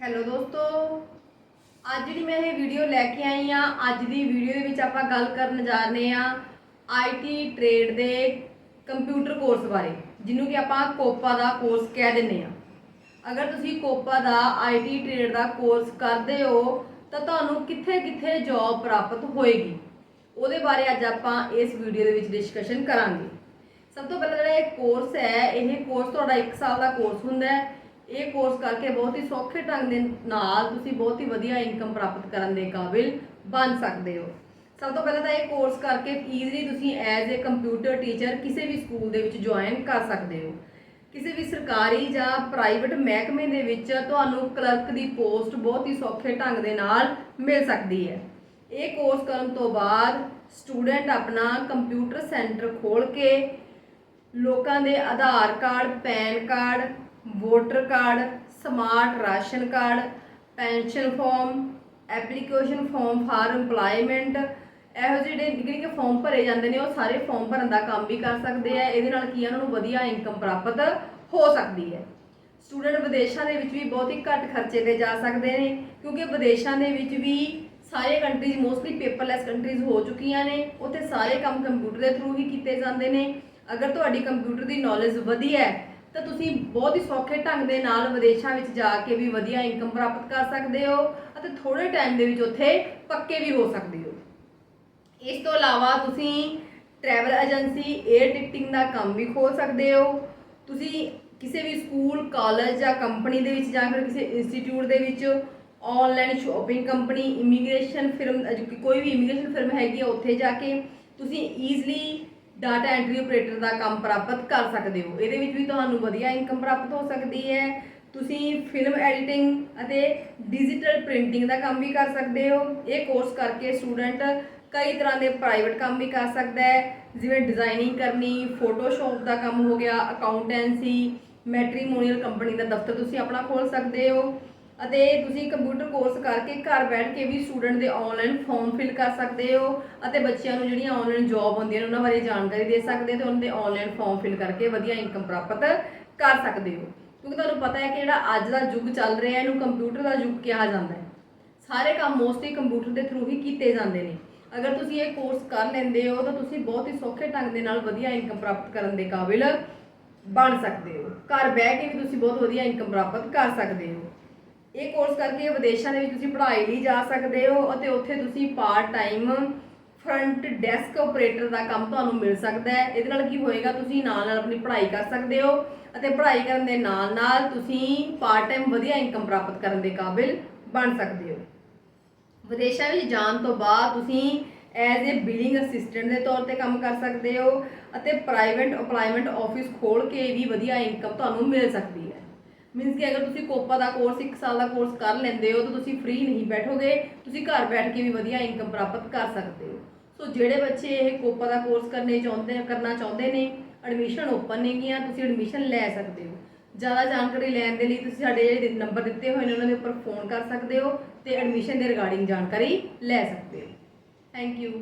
Hello ਦੋਸਤੋ। ਅੱਜ ਜਿਹੜੀ ਮੈਂ ਇਹ ਵੀਡੀਓ ਲੈ ਕੇ ਆਈ ਆ ਅੱਜ ਦੀ ਵੀਡੀਓ ਦੇ ਵਿੱਚ ਆਪਾਂ ਗੱਲ ਕਰਨ ਜਾ ਰਹੇ ਆ ਆਈਟੀ ਟ੍ਰੇਡ ਦੇ ਕੰਪਿਊਟਰ ਕੋਰਸ ਬਾਰੇ, ਜਿਹਨੂੰ ਕਿ ਆਪਾਂ ਕੋਪਾ ਦਾ ਕੋਰਸ ਕਹਿ ਦਿੰਦੇ ਆ ਅਗਰ ਤੁਸੀਂ ਕੋਪਾ ਦਾ ਆਈਟੀ ਟ੍ਰੇਡ ਦਾ ਕੋਰਸ ਕਰਦੇ ਹੋ, ਤਾਂ ਤੁਹਾਨੂੰ ਕਿੱਥੇ-ਕਿੱਥੇ ਜੌਬ ਪ੍ਰਾਪਤ ਹੋਏਗੀ? ਉਹਦੇ ਬਾਰੇ ਅੱਜ ਆਪਾਂ ਇਸ ਵੀਡੀਓ ਦੇ ਵਿੱਚ ਡਿਸਕਸ਼ਨ ਕਰਾਂਗੇ। ਸਭ ਤੋਂ ਪਹਿਲਾਂ ਜਿਹੜਾ ਇਹ ਕੋਰਸ ਹੈ, ਇਹ ਕੋਰਸ ਤੁਹਾਡਾ 1 ਸਾਲ ਦਾ ਕੋਰਸ ਹੁੰਦਾ ਹੈ। ਇਹ ਕੋਰਸ ਕਰਕੇ ਬਹੁਤ ਹੀ ਸੌਖੇ ਢੰਗ ਦੇ ਨਾਲ ਤੁਸੀਂ ਬਹੁਤ ਹੀ ਵਧੀਆ ਇਨਕਮ ਪ੍ਰਾਪਤ ਕਰਨ ਦੇ ਕਾਬਿਲ ਬਣ ਸਕਦੇ ਹੋ। ਸਭ ਤੋਂ ਪਹਿਲਾਂ ਤਾਂ ਇਹ ਕੋਰਸ ਕਰਕੇ ਈਜ਼ੀਲੀ ਤੁਸੀਂ ਐਜ਼ ਅ ਕੰਪਿਊਟਰ ਟੀਚਰ ਕਿਸੇ ਵੀ ਸਕੂਲ ਦੇ ਵਿੱਚ ਜੁਆਇਨ ਕਰ ਸਕਦੇ ਹੋ। ਕਿਸੇ ਵੀ ਸਰਕਾਰੀ ਜਾਂ ਪ੍ਰਾਈਵੇਟ ਮਹਿਕਮੇ ਦੇ ਵਿੱਚ ਤੁਹਾਨੂੰ ਕਲਰਕ ਦੀ ਪੋਸਟ ਬਹੁਤ ਹੀ ਸੌਖੇ ਢੰਗ ਦੇ ਨਾਲ ਮਿਲ ਸਕਦੀ ਹੈ। ਇਹ ਕੋਰਸ ਕਰਨ ਤੋਂ ਬਾਅਦ ਸਟੂਡੈਂਟ ਆਪਣਾ ਕੰਪਿਊਟਰ ਸੈਂਟਰ ਖੋਲ ਕੇ ਲੋਕਾਂ ਦੇ Aadhaar card, PAN card voter card, smart ration card, pension form, application form for EMPLOYMENT ਇਹੋ ਜਿਹੇ ਜਿਹੜੇ ਜਿਹੜੇ ਕਿ ਫਾਰਮ ਭਰੇ ਜਾਂਦੇ ਨੇ, ਉਹ ਸਾਰੇ ਫਾਰਮ ਭਰਨ ਦਾ ਕੰਮ ਵੀ ਕਰ ਸਕਦੇ ਆ। ਇਹਦੇ ਨਾਲ ਕੀ ਉਹਨਾਂ ਨੂੰ ਵਧੀਆ ਇਨਕਮ ਪ੍ਰਾਪਤ ਹੋ ਸਕਦੀ ਹੈ। ਸਟੂਡੈਂਟ ਵਿਦੇਸ਼ਾਂ ਦੇ ਵਿੱਚ ਵੀ ਬਹੁਤ ਹੀ ਘੱਟ ਖਰਚੇ ਤੇ ਜਾ ਸਕਦੇ ਨੇ, ਕਿਉਂਕਿ ਵਿਦੇਸ਼ਾਂ ਦੇ ਵਿੱਚ ਵੀ ਸਾਰੇ ਕੰਟਰੀਜ਼ ਮੋਸਟਲੀ ਪੇਪਰਲੈਸ ਕੰਟਰੀਜ਼ ਹੋ ਚੁੱਕੀਆਂ ਨੇ, ਉੱਥੇ ਸਾਰੇ ਕੰਮ ਕੰਪਿਊਟਰ ਦੇ ਥਰੂ ਹੀ ਕੀਤੇ ਜਾਂਦੇ ਨੇ। ਅਗਰ ਤੁਹਾਡੀ ਕੰਪਿਊਟਰ ਦੀ ਨੌਲੇਜ ਵਧੀਆ ਹੈ ਤਾਂ ਤੁਸੀਂ ਬਹੁਤ ਹੀ ਸੌਖੇ ਢੰਗ ਦੇ ਨਾਲ ਵਿਦੇਸ਼ਾਂ ਵਿੱਚ ਜਾ ਕੇ ਵੀ ਵਧੀਆ ਇਨਕਮ ਪ੍ਰਾਪਤ ਕਰ ਸਕਦੇ ਹੋ ਅਤੇ ਥੋੜੇ ਟਾਈਮ ਦੇ ਵਿੱਚ ਉੱਥੇ ਪੱਕੇ ਵੀ ਹੋ ਸਕਦੇ ਹੋ। ਇਸ ਤੋਂ ਇਲਾਵਾ ਤੁਸੀਂ ਟਰੈਵਲ ਏਜੰਸੀ 에ਅਰ ਟਿਕਟਿੰਗ ਦਾ ਕੰਮ ਵੀ ਖੋਲ ਸਕਦੇ ਹੋ। ਤੁਸੀਂ ਕਿਸੇ ਵੀ ਸਕੂਲ ਕਾਲਜ ਜਾਂ ਕੰਪਨੀ ਦੇ ਵਿੱਚ ਜਾਂ ਫਿਰ ਕਿਸੇ ਇੰਸਟੀਚਿਊਟ ਦੇ ਵਿੱਚ online shopping company immigration firm ਕੋਈ ਵੀ ਇਮੀਗ੍ਰੇਸ਼ਨ ਫਿਰਮ ਹੈਗੀ ਆ, ਉੱਥੇ ਜਾ ਕੇ ਤੁਸੀਂ ਈਜ਼ਲੀ ਡਾਟਾ ਐਂਟਰੀ ਆਪਰੇਟਰ ਦਾ ਕੰਮ ਪ੍ਰਾਪਤ ਕਰ ਸਕਦੇ ਹੋ। ਇਹਦੇ ਵਿੱਚ ਵੀ ਤੁਹਾਨੂੰ ਵਧੀਆ ਇਨਕਮ ਪ੍ਰਾਪਤ ਹੋ ਸਕਦੀ ਹੈ। ਤੁਸੀਂ ਫਿਲਮ ਐਡੀਟਿੰਗ ਅਤੇ ਡਿਜੀਟਲ ਪ੍ਰਿੰਟਿੰਗ ਦਾ ਕੰਮ ਵੀ ਕਰ ਸਕਦੇ ਹੋ। ਇਹ ਕੋਰਸ ਕਰਕੇ ਸਟੂਡੈਂਟ ਕਈ ਤਰ੍ਹਾਂ ਦੇ ਪ੍ਰਾਈਵੇਟ ਕੰਮ ਵੀ ਕਰ ਸਕਦਾ ਹੈ। ਜਿਵੇਂ ਡਿਜ਼ਾਈਨਿੰਗ ਕਰਨੀ ਫੋਟੋਸ਼ਾਪ ਦਾ ਕੰਮ ਹੋ ਗਿਆ ਅਕਾਊਂਟੈਂਸੀ ਮੈਟਰੀਮੋਨੀਅਲ ਕੰਪਨੀ ਦਾ ਦਫ਼ਤਰ ਤੁਸੀਂ ਆਪਣਾ ਖੋਲ ਸਕਦੇ ਹੋ। ਅਤੇ ਤੁਸੀਂ ਕੰਪਿਊਟਰ ਕੋਰਸ ਕਰਕੇ ਘਰ ਬੈਠ ਕੇ ਵੀ ਸਟੂਡੈਂਟ ਦੇ ਆਨਲਾਈਨ ਫਾਰਮ ਫਿਲ ਕਰ ਸਕਦੇ ਹੋ ਅਤੇ ਬੱਚਿਆਂ ਨੂੰ ਜਿਹੜੀਆਂ ਆਨਲਾਈਨ ਜੌਬ ਹੁੰਦੀਆਂ ਨੇ ਉਹਨਾਂ ਬਾਰੇ ਜਾਣਕਾਰੀ ਦੇ ਸਕਦੇ ਹੋ ਤੇ ਉਹਨਾਂ ਦੇ ਆਨਲਾਈਨ ਫਾਰਮ ਫਿਲ ਕਰਕੇ ਵਧੀਆ ਇਨਕਮ ਪ੍ਰਾਪਤ ਕਰ ਸਕਦੇ ਹੋ। ਕਿਉਂਕਿ ਤੁਹਾਨੂੰ ਪਤਾ ਹੈ ਕਿ ਜਿਹੜਾ ਅੱਜ ਦਾ ਯੁੱਗ ਚੱਲ ਰਿਹਾ, ਇਹਨੂੰ ਕੰਪਿਊਟਰ ਦਾ ਯੁੱਗ ਕਿਹਾ ਜਾਂਦਾ ਹੈ। ਸਾਰੇ ਕੰਮ ਮੋਸਟਲੀ ਕੰਪਿਊਟਰ ਦੇ ਥਰੂ ਹੀ ਕੀਤੇ ਜਾਂਦੇ ਨੇ। ਅਗਰ ਤੁਸੀਂ ਇਹ ਕੋਰਸ ਕਰ ਲੈਂਦੇ ਹੋ ਤਾਂ ਤੁਸੀਂ ਬਹੁਤ ਹੀ ਸੌਖੇ ਢੰਗ ਦੇ ਨਾਲ ਵਧੀਆ ਇਨਕਮ ਪ੍ਰਾਪਤ ਕਰਨ ਦੇ ਕਾਬਿਲ ਬਣ ਸਕਦੇ ਹੋ। ਘਰ ਬਹਿ ਕੇ ਵੀ ਤੁਸੀਂ ਬਹੁਤ ਵਧੀਆ ਇਨਕਮ ਪ੍ਰਾਪਤ ਕਰ ਸਕਦੇ ਹੋ। ਇਹ ਕੋਰਸ ਕਰਕੇ ਵਿਦੇਸ਼ਾਂ ਦੇ ਵਿੱਚ ਤੁਸੀਂ ਪੜ੍ਹਾਈ ਲਈ ਜਾ ਸਕਦੇ ਹੋ ਅਤੇ ਉੱਥੇ ਤੁਸੀਂ part time front desk operator ਦਾ ਕੰਮ ਤੁਹਾਨੂੰ ਮਿਲ ਸਕਦਾ ਹੈ। ਇਹਦੇ ਨਾਲ ਕੀ ਹੋਏਗਾ, ਤੁਸੀਂ ਨਾਲ ਨਾਲ ਆਪਣੀ ਪੜ੍ਹਾਈ ਕਰ ਸਕਦੇ ਹੋ ਅਤੇ ਪੜ੍ਹਾਈ ਕਰਨ ਦੇ ਨਾਲ ਨਾਲ ਤੁਸੀਂ ਪਾਰਟ ਟਾਈਮ ਵਧੀਆ ਇਨਕਮ ਪ੍ਰਾਪਤ ਕਰਨ ਦੇ ਕਾਬਿਲ ਬਣ ਸਕਦੇ ਹੋ। ਵਿਦੇਸ਼ਾਂ ਵਿੱਚ ਜਾਣ ਤੋਂ ਬਾਅਦ ਤੁਸੀਂ ਐਜ਼ ਅ ਬਿਲਿੰਗ ਅਸਿਸਟੈਂਟ ਦੇ ਤੌਰ ਤੇ ਕੰਮ ਕਰ ਸਕਦੇ ਹੋ ਅਤੇ ਪ੍ਰਾਈਵੇਟ EMPLOYMENT ਆਫਿਸ ਖੋਲ ਕੇ ਵੀ ਵਧੀਆ ਇਨਕਮ ਤੁਹਾਨੂੰ ਮਿਲ ਸਕਦੀ ਹੈ। ਮੀਨਸ ਕਿ ਅਗਰ ਤੁਸੀਂ ਕੋਪਾ ਦਾ ਕੋਰਸ 1 ਸਾਲ ਦਾ ਕੋਰਸ ਕਰ ਲੈਂਦੇ ਹੋ, ਤਾਂ ਤੁਸੀਂ ਫ੍ਰੀ ਨਹੀਂ ਬੈਠੋਗੇ, ਤੁਸੀਂ ਘਰ ਬੈਠ ਕੇ ਵੀ ਵਧੀਆ ਇਨਕਮ ਪ੍ਰਾਪਤ ਕਰ ਸਕਦੇ ਹੋ। ਸੋ ਜਿਹੜੇ ਬੱਚੇ ਇਹ ਕੋਪਾ ਦਾ ਕੋਰਸ ਕਰਨੇ ਚਾਹੁੰਦੇ, ਕਰਨਾ ਚਾਹੁੰਦੇ ਨੇ ਐਡਮਿਸ਼ਨ ਓਪਨ ਨੇਗੀਆਂ, ਤੁਸੀਂ ਐਡਮਿਸ਼ਨ ਲੈ ਸਕਦੇ ਹੋ। ਜ਼ਿਆਦਾ ਜਾਣਕਾਰੀ ਲੈਣ ਦੇ ਲਈ ਤੁਸੀਂ ਸਾਡੇ ਜਿਹੜੇ ਨੰਬਰ ਦਿੱਤੇ ਹੋਏ ਨੇ, ਉਹਨਾਂ ਦੇ ਉੱਪਰ ਫੋਨ ਕਰ ਸਕਦੇ ਹੋ ਤੇ ਐਡਮਿਸ਼ਨ ਦੇ ਰਿਗਾਰਡਿੰਗ ਜਾਣਕਾਰੀ ਲੈ ਸਕਦੇ ਹੋ। Thank you